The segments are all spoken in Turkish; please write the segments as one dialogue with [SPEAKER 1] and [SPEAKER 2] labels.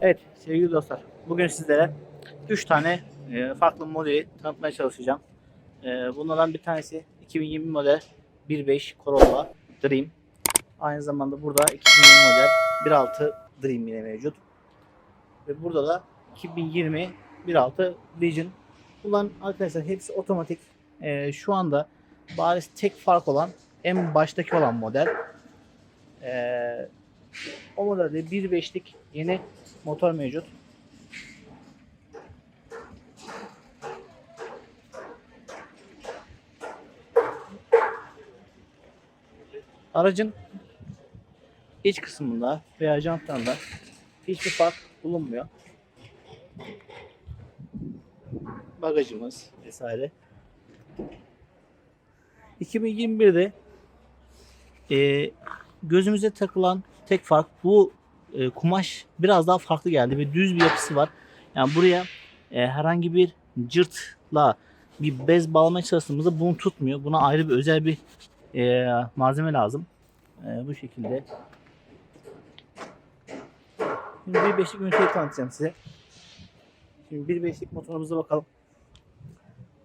[SPEAKER 1] Evet sevgili dostlar bugün sizlere 3 tane e, farklı modeli tanıtmaya çalışacağım. E, bunlardan bir tanesi 2020 model 1.5 Corolla Dream. Aynı zamanda burada 2020 model 1.6 Dream yine mevcut. Ve burada da 2020 1.6 Vision. Bunların arkadaşlar hepsi otomatik. E, şu anda bariz tek fark olan en baştaki olan model. E, o modelde 1.5'lik yeni motor mevcut. Aracın iç kısmında veya jantlarında hiçbir fark bulunmuyor. Bagajımız vesaire. 2021'de e, gözümüze takılan tek fark bu e, kumaş biraz daha farklı geldi ve düz bir yapısı var. Yani buraya e, herhangi bir cırtla bir bez bağlamaya çalıştığımızda bunu tutmuyor. Buna ayrı bir özel bir e, malzeme lazım. E, bu şekilde. Şimdi bir beşlik üniteyi tanıtacağım size. Şimdi bir beşlik motorumuza bakalım.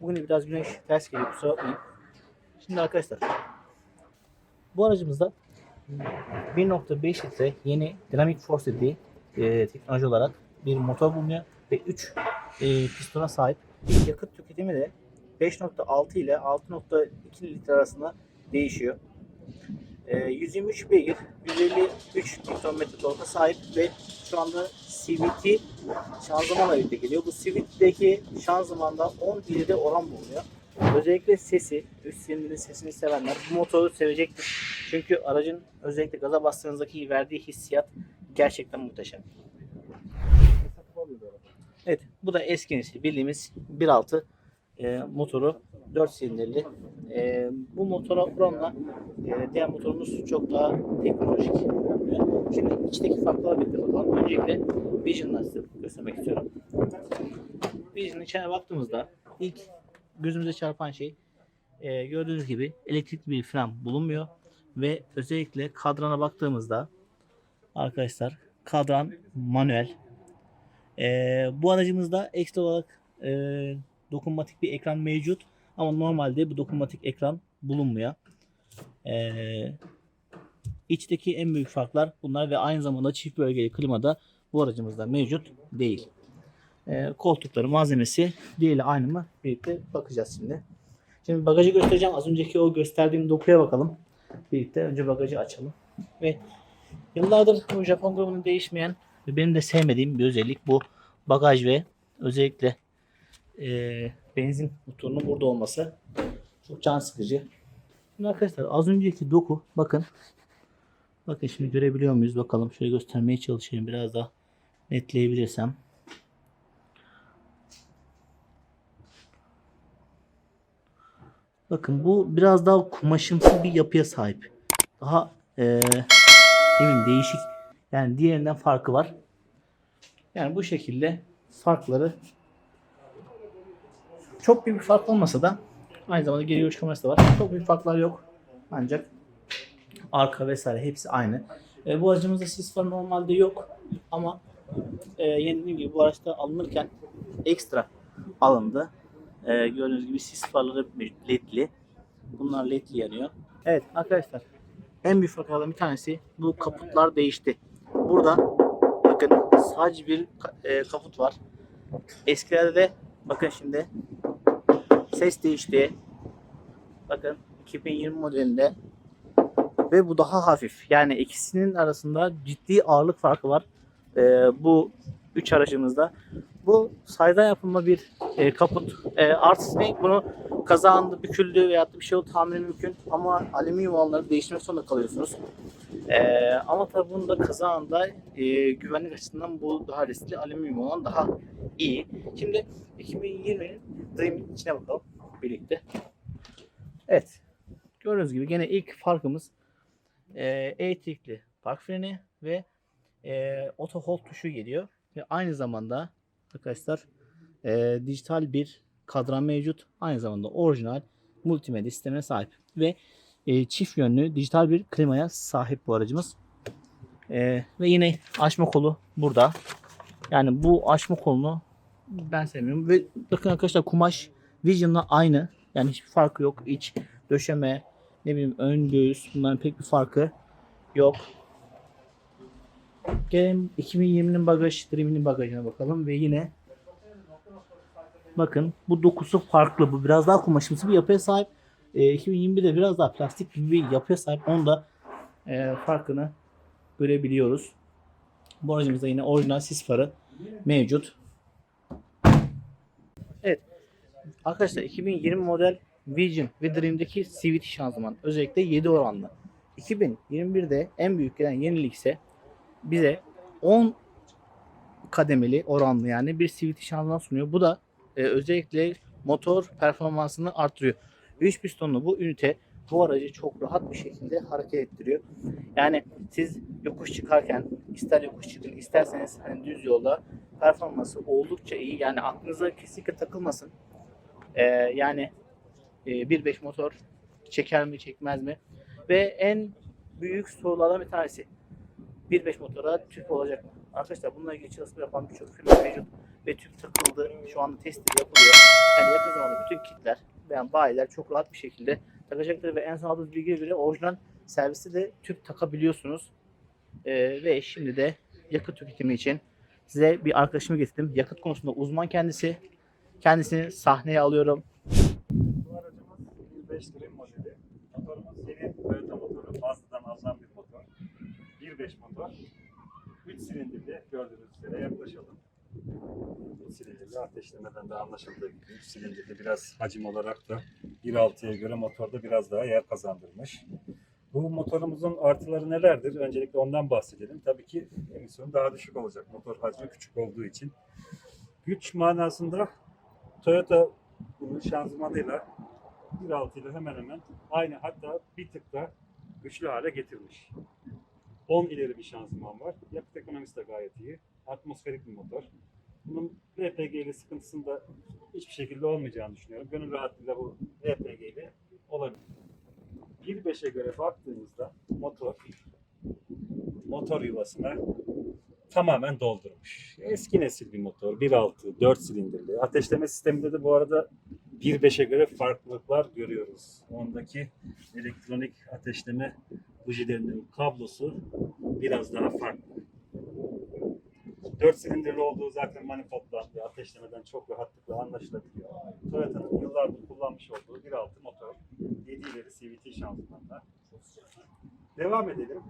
[SPEAKER 1] Bugün biraz güneş ters geliyor kusura bakmayın. Şimdi arkadaşlar bu aracımızda 1.5 litre yeni Dynamic Force dediği e, teknoloji olarak bir motor bulunuyor ve 3 e, pistona sahip. Yakıt tüketimi de 5.6 ile 6.2 litre arasında değişiyor. E, 123 beygir, 153 Nm torka sahip ve şu anda CVT şanzımanla birlikte geliyor. Bu CVT'deki şanzımanda 10 ileri oran bulunuyor. Özellikle sesi, üst silindirin sesini sevenler bu motoru sevecektir. Çünkü aracın özellikle gaza bastığınızdaki verdiği hissiyat gerçekten muhteşem. Evet, bu da eski nesil bildiğimiz 1.6 e, motoru 4 silindirli. E, bu motora oranla e, diğer motorumuz çok daha teknolojik. Şimdi içteki farklara birlikte bakalım. Öncelikle Vision'la size göstermek istiyorum. Vision'ın içine baktığımızda ilk gözümüze çarpan şey e, gördüğünüz gibi elektrikli bir fren bulunmuyor ve özellikle kadrana baktığımızda arkadaşlar kadran manuel. E, bu aracımızda ekstra olarak e, dokunmatik bir ekran mevcut ama normalde bu dokunmatik ekran bulunmuyor. E, içteki en büyük farklar bunlar ve aynı zamanda çift bölgeli klimada bu aracımızda mevcut değil. E, koltukları malzemesi diğeri aynı mı? Birlikte bakacağız şimdi. Şimdi bagajı göstereceğim. Az önceki o gösterdiğim dokuya bakalım. Birlikte önce bagajı açalım. Ve yıllardır bu Japon grubunun değişmeyen ve benim de sevmediğim bir özellik bu bagaj ve özellikle e, benzin motorunun burada olması çok can sıkıcı. Şimdi arkadaşlar az önceki doku bakın. Bakın şimdi görebiliyor muyuz bakalım. Şöyle göstermeye çalışayım biraz daha netleyebilirsem. Bakın bu biraz daha kumaşımsı bir yapıya sahip. Daha eee emin değişik. Yani diğerinden farkı var. Yani bu şekilde farkları çok büyük bir fark olmasa da aynı zamanda geri görüş kamerası da var. Çok büyük farklar yok. Ancak arka vesaire hepsi aynı. E, bu aracımızda sis farı normalde yok ama e, yeni gibi bu araçta alınırken ekstra alındı. E, gördüğünüz gibi sis farları ledli. Bunlar ledli yanıyor. Evet arkadaşlar en büyük farklardan bir tanesi bu kaputlar değişti. Burada bakın sadece bir e, kaput var. Eskilerde de bakın şimdi ses değişti. Bakın 2020 modelinde ve bu daha hafif. Yani ikisinin arasında ciddi ağırlık farkı var. E, bu üç aracımızda. Bu saydan yapılma bir e, kaput. E, artısı ne? Bunu kaza anında büküldü veya bir şey oldu tamiri mümkün. Ama alüminyum olanları değiştirmek zorunda kalıyorsunuz. E, ama tabii bunu da kaza anında e, güvenlik açısından bu daha riskli. Alüminyum olan daha iyi. Şimdi 2020'nin Dream'in içine bakalım birlikte. Evet. Gördüğünüz gibi gene ilk farkımız e, elektrikli park freni ve e, auto hold tuşu geliyor. Ve aynı zamanda arkadaşlar e, dijital bir kadran mevcut. Aynı zamanda orijinal multimedya sistemine sahip. Ve e, çift yönlü dijital bir klimaya sahip bu aracımız. E, ve yine açma kolu burada. Yani bu açma kolunu ben sevmiyorum. Ve bakın arkadaşlar kumaş Vision'la aynı. Yani hiçbir farkı yok. İç, döşeme, ne bileyim ön göğüs bunların pek bir farkı yok. Gelelim 2020'nin bagaj, Dream'in bagajına bakalım ve yine bakın bu dokusu farklı. Bu biraz daha kumaşımsı bir yapıya sahip. E, 2021'de biraz daha plastik gibi bir yapıya sahip. Onu da e, farkını görebiliyoruz. Bu aracımızda yine orijinal sis farı mevcut. Evet. Arkadaşlar 2020 model Vision ve Dream'deki CVT şanzıman özellikle 7 oranlı. 2021'de en büyük gelen yenilik ise bize 10 kademeli oranlı yani bir CVT şanzıman sunuyor. Bu da e, özellikle motor performansını artırıyor. 3 pistonlu bu ünite bu aracı çok rahat bir şekilde hareket ettiriyor. Yani siz yokuş çıkarken ister yokuş çıkın isterseniz hani düz yolda performansı oldukça iyi. Yani aklınıza kesinlikle takılmasın. Ee, yani e, 1.5 motor çeker mi çekmez mi? Ve en büyük sorulardan bir tanesi 1.5 motora tüp olacak mı? Arkadaşlar bununla ilgili çalışma yapan birçok firma mevcut ve tüp takıldı. Şu anda testi yapılıyor. Yani yakın zamanda bütün kitler veya bayiler çok rahat bir şekilde takacaktır ve en son aldığımız bilgiye göre orijinal serviste de tüp takabiliyorsunuz. Ee, ve şimdi de yakıt tüketimi için size bir arkadaşımı getirdim. Yakıt konusunda uzman kendisi. Kendisini sahneye alıyorum.
[SPEAKER 2] Bu aracımız 1.5 Dream modeli. Motorumuz yeni Toyota motoru. Mazda'dan alınan bir. 1.5 motor. 3 silindirli gördüğünüz üzere yaklaşalım. 3 silindirli ateşlemeden de anlaşıldığı gibi 3 silindirli biraz hacim olarak da 1.6'ya göre motorda biraz daha yer kazandırmış. Bu motorumuzun artıları nelerdir? Öncelikle ondan bahsedelim. Tabii ki emisyonu daha düşük olacak. Motor hacmi küçük olduğu için. Güç manasında Toyota bunu şanzımanıyla 1.6 ile hemen hemen aynı hatta bir tık da güçlü hale getirmiş. 10 ileri bir şanzıman var. Yakıt ekonomisi de gayet iyi. Atmosferik bir motor. Bunun LPG ile sıkıntısında hiçbir şekilde olmayacağını düşünüyorum. Gönül rahatlığıyla bu LPG ile olabilir. 1.5'e göre baktığımızda motor motor yuvasına tamamen doldurmuş. Eski nesil bir motor. 1.6, 4 silindirli. Ateşleme sisteminde de bu arada 1.5'e göre farklılıklar görüyoruz. Ondaki elektronik ateşleme bujilerinin kablosu biraz daha farklı. 4 silindirli olduğu zaten manifolddan ve ateşlemeden çok rahatlıkla anlaşılabiliyor. Toyota'nın yıllardır kullanmış olduğu 1.6 motor. 7 ileri CVT şanzımanla. Devam edelim.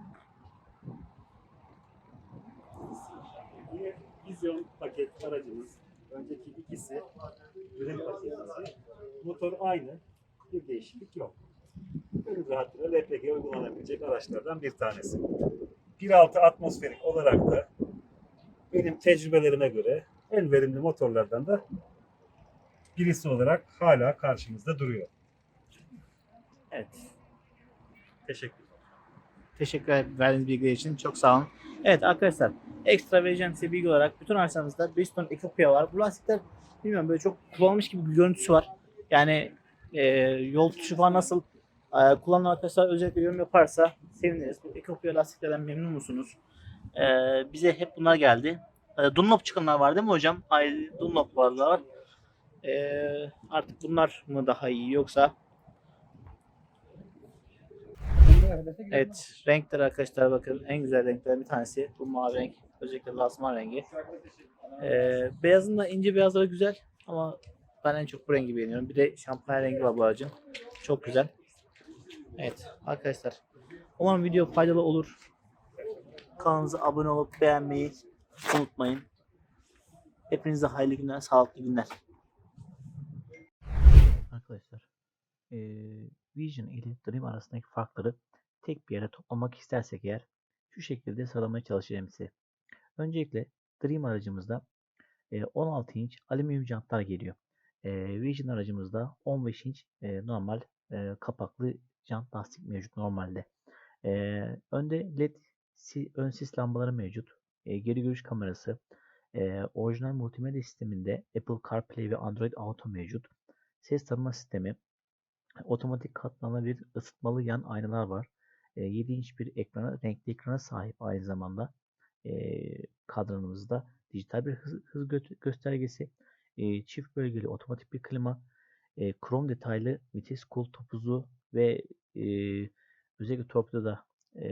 [SPEAKER 2] Yine vizyon paket aracımız. Önceki ikisi ürün paketimizi. Motor aynı. Bir değişiklik yok. Gönül rahatlığıyla LPG uygulanabilecek araçlardan bir tanesi. 1.6 atmosferik olarak da benim tecrübelerime göre en verimli motorlardan da birisi olarak hala karşımızda duruyor.
[SPEAKER 1] Evet.
[SPEAKER 2] Teşekkür
[SPEAKER 1] Teşekkür ederim verdiğiniz bilgiler için. Çok sağ olun. Evet arkadaşlar ekstra vereceğim size bilgi olarak bütün araçlarımızda Bridgestone Ecopia var. Bu lastikler bilmiyorum böyle çok kullanılmış gibi bir görüntüsü var. Yani e, yol tutuşu falan nasıl e, kullanan arkadaşlar özellikle yorum yaparsa seviniriz. Bu Ecopia lastiklerden memnun musunuz? E, bize hep bunlar geldi. E, Dunlop çıkanlar var değil mi hocam? Ay, Dunlop varlar. E, artık bunlar mı daha iyi yoksa Evet, renkler arkadaşlar bakın en güzel renkler bir tanesi bu mavi renk. Özellikle lasman rengi. Ee, beyazın da ince beyazları güzel ama ben en çok bu rengi beğeniyorum. Bir de şampanya rengi var bu aracın. Çok güzel. Evet arkadaşlar. Umarım video faydalı olur. Kanalımıza abone olup beğenmeyi unutmayın. Hepinize hayırlı günler, sağlıklı günler. Arkadaşlar, eee Vision ile Dream arasındaki farkları tek bir yere toplamak istersek eğer şu şekilde sıralamaya çalışacağım size. Öncelikle Dream aracımızda e, 16 inç alüminyum jantlar geliyor. E, Vision aracımızda 15 inç e, normal e, kapaklı jant lastik mevcut normalde. E, önde led si- ön sis lambaları mevcut. E, geri görüş kamerası. E, orijinal multimedya sisteminde Apple CarPlay ve Android Auto mevcut. Ses tanıma sistemi. Otomatik katlanabilir ısıtmalı yan aynalar var. E, 7 inç bir ekrana, renkli ekrana sahip aynı zamanda. e, kadranımızda dijital bir hız, hız gö- göstergesi, e, çift bölgeli otomatik bir klima, e, krom detaylı vites kol topuzu ve e, özellikle torpidoda e,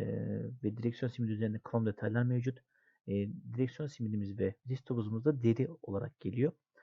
[SPEAKER 1] ve direksiyon simidi üzerinde krom detaylar mevcut. E, direksiyon simidimiz ve vites topuzumuz da deri olarak geliyor.